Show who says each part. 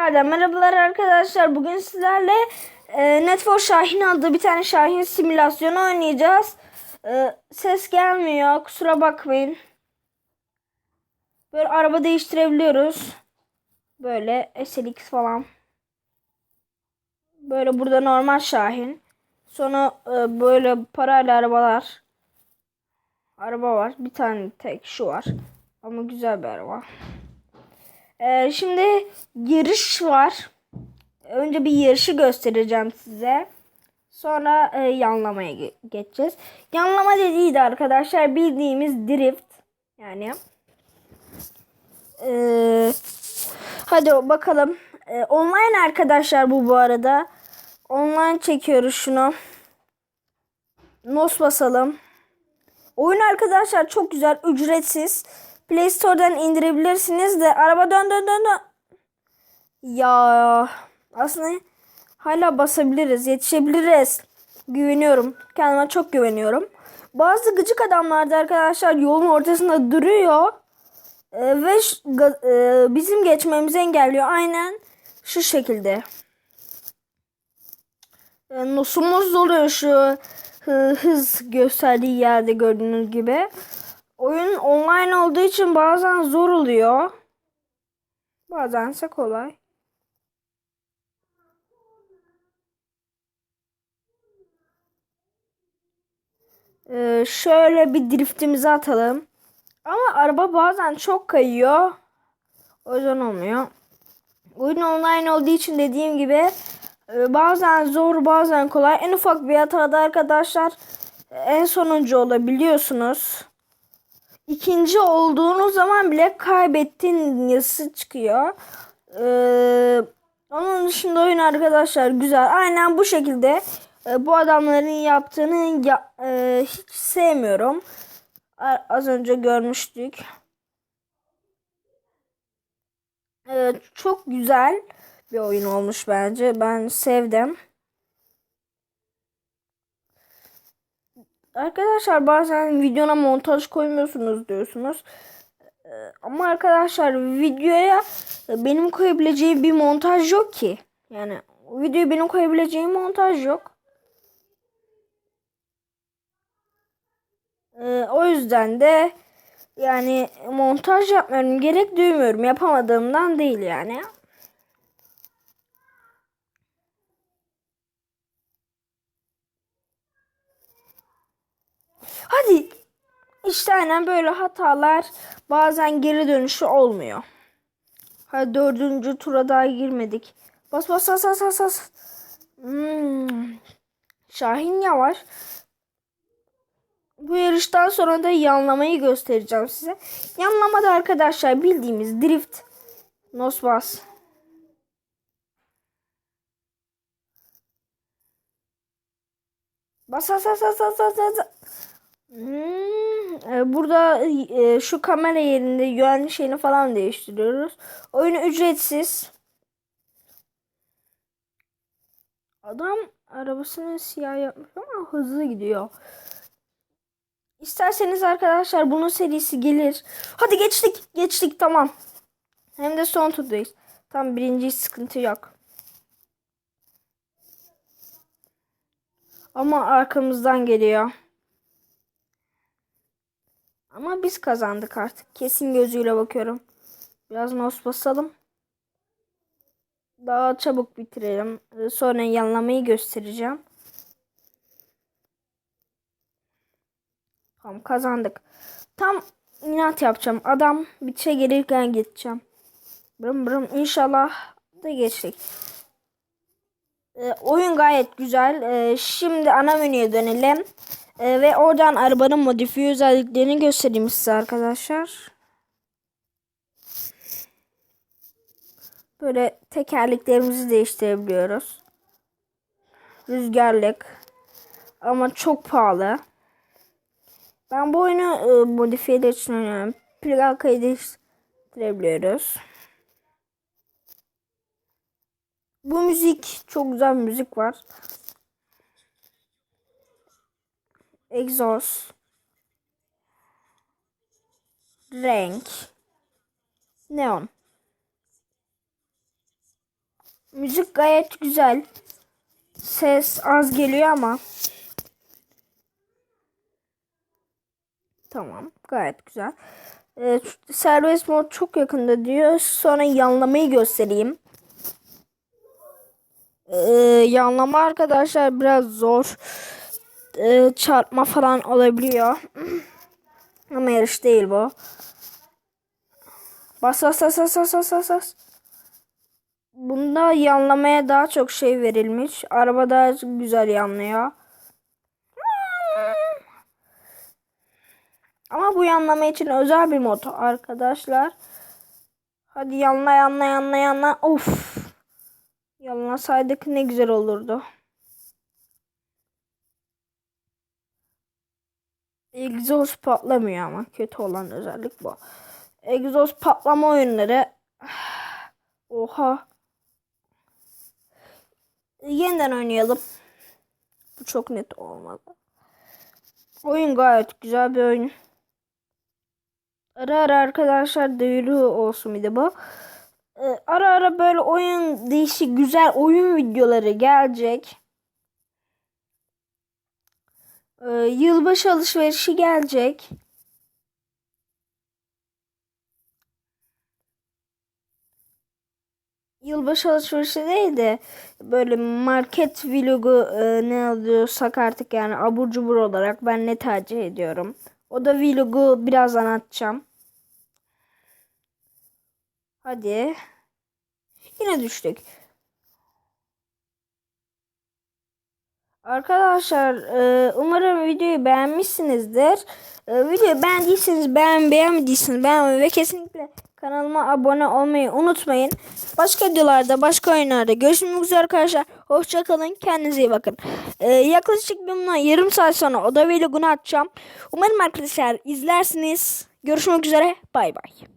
Speaker 1: Tekrardan merhabalar arkadaşlar. Bugün sizlerle e, Net for Şahin adlı bir tane Şahin simülasyonu oynayacağız. E, ses gelmiyor. Kusura bakmayın. Böyle araba değiştirebiliyoruz. Böyle SLX falan. Böyle burada normal Şahin. Sonra e, böyle parayla arabalar. Araba var. Bir tane tek şu var. Ama güzel bir araba. Ee, şimdi yarış var. Önce bir yarışı göstereceğim size. Sonra e, yanlamaya ge- geçeceğiz. Yanlama dediği de arkadaşlar bildiğimiz drift. Yani. Ee, hadi bakalım. Ee, online arkadaşlar bu bu arada. Online çekiyoruz şunu. Nos basalım. Oyun arkadaşlar çok güzel, ücretsiz. Play Store'dan indirebilirsiniz de araba dön dön dön dön. Ya aslında hala basabiliriz, yetişebiliriz. Güveniyorum. Kendime çok güveniyorum. Bazı gıcık adamlar da arkadaşlar yolun ortasında duruyor. Ee, ve e, bizim geçmemizi engelliyor. Aynen şu şekilde. E, Nosumuz doluyor şu hı- hız gösterdiği yerde gördüğünüz gibi. Oyun online olduğu için bazen zor oluyor. Bazense kolay. Ee, şöyle bir driftimizi atalım. Ama araba bazen çok kayıyor. O yüzden olmuyor. Oyun online olduğu için dediğim gibi e, bazen zor bazen kolay. En ufak bir hatada arkadaşlar e, en sonuncu olabiliyorsunuz. İkinci olduğunuz zaman bile kaybettiğin yazısı çıkıyor. Ee, onun dışında oyun arkadaşlar güzel. Aynen bu şekilde e, bu adamların yaptığını ya- e, hiç sevmiyorum. Az önce görmüştük. Ee, çok güzel bir oyun olmuş bence. Ben sevdim. Arkadaşlar bazen videona montaj koymuyorsunuz diyorsunuz. Ee, Ama arkadaşlar videoya benim koyabileceğim bir montaj yok ki. Yani videoya benim koyabileceğim montaj yok. Ee, o yüzden de yani montaj yapmıyorum. Gerek duymuyorum. Yapamadığımdan değil yani. Hadi. İşte aynen böyle hatalar bazen geri dönüşü olmuyor. Hadi dördüncü tura daha girmedik. Bas bas bas bas bas. bas. Hmm. Şahin yavaş. Bu yarıştan sonra da yanlamayı göstereceğim size. Yanlamada arkadaşlar bildiğimiz drift. Nos bas. Bas bas bas bas bas bas bas. Hmm, e, burada e, şu kamera yerinde güvenlik şeyini falan değiştiriyoruz. Oyun ücretsiz. Adam arabasını siyah yapmış ama hızlı gidiyor. İsterseniz arkadaşlar bunun serisi gelir. Hadi geçtik. Geçtik tamam. Hem de son turdayız. Tam birinci sıkıntı yok. Ama arkamızdan geliyor. Biz kazandık artık. Kesin gözüyle bakıyorum. Biraz mouse basalım. Daha çabuk bitirelim. Ee, Sonra yanlamayı göstereceğim. Tamam kazandık. Tam inat yapacağım. Adam bitişe gelirken geçeceğim. Brım brım inşallah da geçtik. Ee, oyun gayet güzel. Ee, şimdi ana menüye dönelim. Ee, ve oradan arabanın modifiye özelliklerini göstereyim size arkadaşlar. Böyle tekerleklerimizi değiştirebiliyoruz. Rüzgarlık. Ama çok pahalı. Ben bu oyunu e, modifiyeler için oynuyorum. Plakayı değiştirebiliyoruz. Bu müzik çok güzel müzik var. Egzoz. Renk. Neon. Müzik gayet güzel. Ses az geliyor ama. Tamam. Gayet güzel. Ee, serbest mod çok yakında diyor. Sonra yanlamayı göstereyim. Ee, yanlama arkadaşlar biraz zor. Ee, çarpma falan olabiliyor. Ama yarış değil bu. Bas bas bas bas bas bas, bas. Bunda yanlamaya daha çok şey verilmiş. Araba daha güzel yanlıyor. Ama bu yanlama için özel bir mod arkadaşlar. Hadi yanla yanla yanla yanla. Of. Yanlasaydık ne güzel olurdu. Egzoz patlamıyor ama kötü olan özellik bu. Egzoz patlama oyunları. Oha. Yeniden oynayalım. Bu çok net olmadı. Oyun gayet güzel bir oyun. Ara ara arkadaşlar duyuru olsun bir de bu. Ee, ara ara böyle oyun değişik güzel oyun videoları gelecek. Ee, yılbaşı alışverişi gelecek. Yılbaşı alışverişi değil de böyle market vlogu e, ne alıyorsak artık yani abur cubur olarak ben ne tercih ediyorum. O da vlogu birazdan atacağım. Hadi. Yine düştük. Arkadaşlar e, umarım videoyu beğenmişsinizdir. E, videoyu beğendiyseniz beğen beğenmediyseniz beğenmeyi ve kesinlikle kanalıma abone olmayı unutmayın. Başka videolarda başka oyunlarda görüşmek üzere arkadaşlar. Hoşçakalın kendinize iyi bakın. E, yaklaşık bundan yarım saat sonra oda vlogunu atacağım. Umarım arkadaşlar izlersiniz. Görüşmek üzere bay bay.